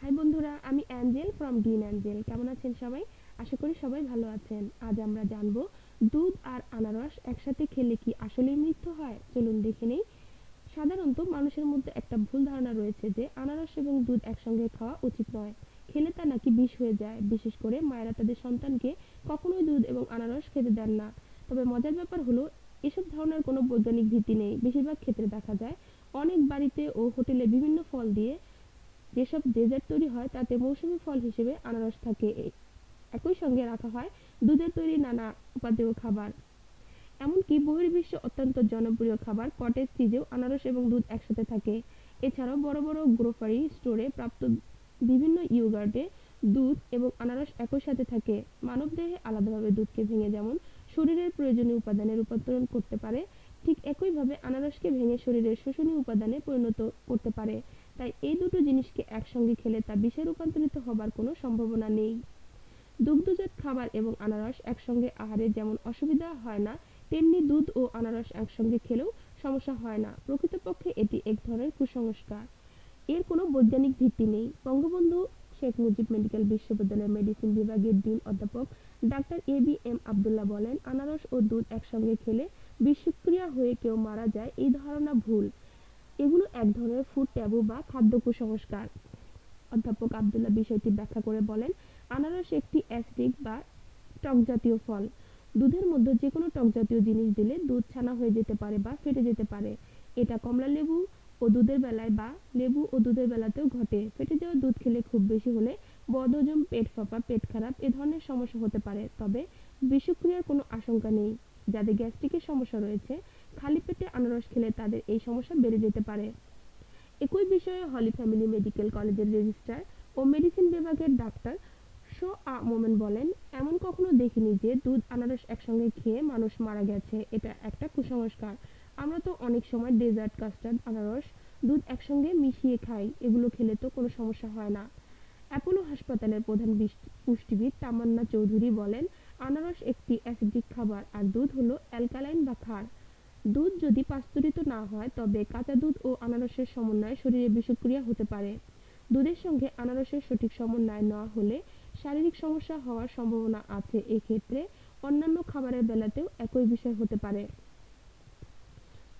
High বন্ধুরা, আমি Angel from green Angel কেমন আছেন সবাই? আশা করি সবাই ভালো আছেন। আজ আমরা জানব, দুধ আর আনারস একসাথে খেলে কি আসলেই মৃত্যু হয়? চলুন দেখে নেই। সাধারণত মানুষের মধ্যে একটা ভুল ধারণা রয়েছে যে, আনারস এবং দুধ একসঙ্গে খাওয়া উচিত নয়। খেলে তা নাকি বিষ হয়ে যায়। বিশেষ করে মায়েরা তাদের সন্তানকে কখনোই দুধ এবং আনারস খেতে দেন না। তবে মজার ব্যাপার হলো, এসব ধারণার কোনো বৈজ্ঞানিক ভিত্তি নেই। বেশিরভাগ ক্ষেত্রে দেখা যায়, অনেক বাড়িতে ও হোটেলে বিভিন্ন ফল দিয়ে যেসব ডেজার্ট তৈরি হয়, তাতে মৌসুমী ফল হিসেবে আনারস থাকে। একই সঙ্গে রাখা হয় দুধের তৈরি নানা উপাদেয় খাবার। এমনকি বহির্বিশ্বে অত্যন্ত জনপ্রিয় খাবার কটেজ চিজেও আনারস এবং দুধ একসাথে থাকে। এছাড়াও বড় বড় গ্রোসারি স্টোরে প্রাপ্ত বিভিন্ন ইয়োগার্টে দুধ এবং আনারস একই সাথে থাকে। মানবদেহে আলাদাভাবে দুধকে ভেঙে যেমন শরীরের প্রয়োজনীয় উপাদানে রূপান্তরণ করতে পারে, ঠিক একইভাবে আনারসকে ভেঙে শরীরের শোষণীয় উপাদানে পরিণত করতে পারে। তাই এই দুটো জিনিসকে একসঙ্গে খেলে তা বিষে রূপান্তরিত হবার কোনো সম্ভাবনা নেই। দুগ্ধজাত খাবার এবং আনারস একসঙ্গে আহারে যেমন অসুবিধা হয় না, তেমনি দুধ ও আনারস একসঙ্গে খেলেও সমস্যা হয় না। প্রকৃতপক্ষে এটি এক ধরনের কুসংস্কার। এর কোনো বৈজ্ঞানিক ভিত্তি নেই। বঙ্গবন্ধু শেখ মুজিব মেডিকেল বিশ্ববিদ্যালয়ের মেডিসিন বিভাগের ডিন অধ্যাপক doctor A B M Abdullah বলেন, আনারস ও দুধ একসঙ্গে খেলে বিষক্রিয়া হয়ে কেউ মারা যায়, এই ধারণা ভুল। এগুলো এক ধরনের ফুড ট্যাবু বা খাদ্য কুসংস্কার। অধ্যাপক আবদুল্লাহ বিষয়টি ব্যাখ্যা করে বলেন, আনারস একটি অ্যাসিডিক বা টক জাতীয় ফল। দুধের মধ্যে যে কোনো টক জাতীয় জিনিস দিলে দুধ ছানা হয়ে যেতে পারে বা ফেটে যেতে পারে। এটা কমলা লেবু ও দুধের বেলায় বা লেবু ও দুধের বেলাতেও ঘটে। ফেটে যাওয়া দুধ খেলে খুব বেশি হলে বদহজম, পেট ফাঁপা, পেট খারাপ এ ধরনের সমস্যা হতে পারে। তবে বিষক্রিয়ার কোনো আশঙ্কা নেই। যাদের গ্যাস্ট্রিকের সমস্যা রয়েছে খালি পেটে আনারস খেলে তাদের এই সমস্যা বেড়ে যেতে পারে। একই বিষয়ে হলি ফ্যামিলি মেডিকেল কলেজের রেজিস্ট্রার ও মেডিসিন বিভাগের ডাক্তার শো আ মোমেন বলেন, এমন কখনো দেখিনি যে দুধ, আনারস একসঙ্গে খেয়ে মানুষ মারা গেছে। এটা একটা কুসংস্কার। আমরা তো অনেক সময় ডেজার্ট, কাস্টার্ড, আনারস, দুধ একসঙ্গে মিশিয়ে খাই। এগুলো খেলে তো কোনো সমস্যা হয় না। অ্যাপোলো হাসপাতালের প্রধান পুষ্টিবিদ তামান্না চৌধুরী বলেন, আনারস একটি অ্যাসিডিক খাবার আর দুধ হলো অ্যালকালাইন বা ক্ষার। দুধ যদি পাস্তুরিত না হয়, তবে কাঁচা দুধ ও আনারসের সমন্বয়ে শরীরে বিষক্রিয়া হতে পারে। দুধের সঙ্গে আনারসের সঠিক সমন্বয় না হলে শারীরিক সমস্যা হওয়ার সম্ভাবনা আছে। এক্ষেত্রে অন্যান্য খাবারের বেলাতেও একই বিষয় হতে পারে।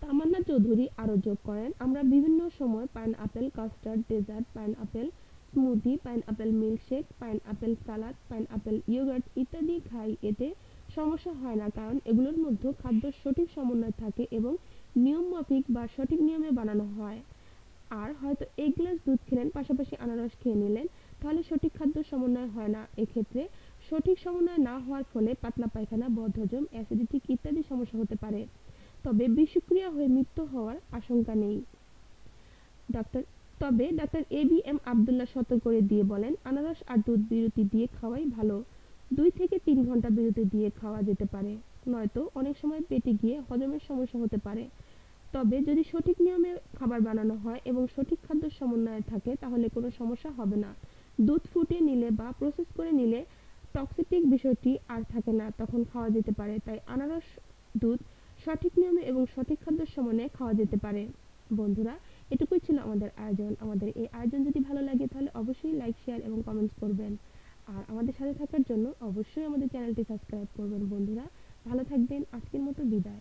তামান্না চৌধুরী আরও যোগ করেন, আমরা বিভিন্ন সময় pineapple custard, dessert pineapple smoothie pineapple milkshake pineapple salad pineapple yogurt ইত্যাদি খাই। এতে সমস্যা হয় না, কারণ এগুলোর মধ্যে খাদ্যর সঠিক সমন্বয় থাকে এবং নিয়ম মাফিক বা সঠিক নিয়মে বানানো হয়। আর হয়তো এক গ্লাস দুধ খেলেন, পাশাপাশি আনারস খেয়ে নিলেন, তাহলে সঠিক খাদ্য সমন্বয় হয় না। এক্ষেত্রে সঠিক সমন্বয় না হওয়ার ফলে পাতলা পায়খানা, বদহজম, অ্যাসিডিটি ইত্যাদি সমস্যা হতে পারে। তবে বিষক্রিয়া হয়ে মৃত্যু হওয়ার আশঙ্কা নেই। ডক্টর তবে doctor A B M Abdullah সতর্ক করে দিয়ে বলেন, আনারস আর দুধ বিরতি দিয়ে খাওয়াই ভালো। দুই থেকে তিন ঘণ্টা বিরতি দিয়ে খাওয়া যেতে পারে। নয়তো অনেক সময় পেটে গিয়ে হজমের সমস্যা হতে পারে। তবে যদি সঠিক নিয়মে খাবার বানানো হয় এবং সঠিক খাদ্য সমন্বয়ে থাকে, তাহলে কোনো সমস্যা হবে না। দুধ ফুটিয়ে নিলে বা প্রসেস করে নিলে টক্সিটিক বিষয়টি আর থাকে না, তখন খাওয়া যেতে পারে। তাই আনারস দুধ সঠিক নিয়মে এবং সঠিক খাদ্য সমন্বয়ে খাওয়া যেতে পারে। বন্ধুরা, এটুকুই ছিল আমাদের আয়োজন। আমাদের এই আয়োজন যদি ভালো লাগে, তাহলে অবশ্যই লাইক শেয়ার এবং কমেন্টস করবেন। আর আমাদের সাথে থাকার জন্য অবশ্যই আমাদের চ্যানেলটি সাবস্ক্রাইব করবেন বন্ধুরা। ভালো থাকবেন, আজকের মতো বিদায়।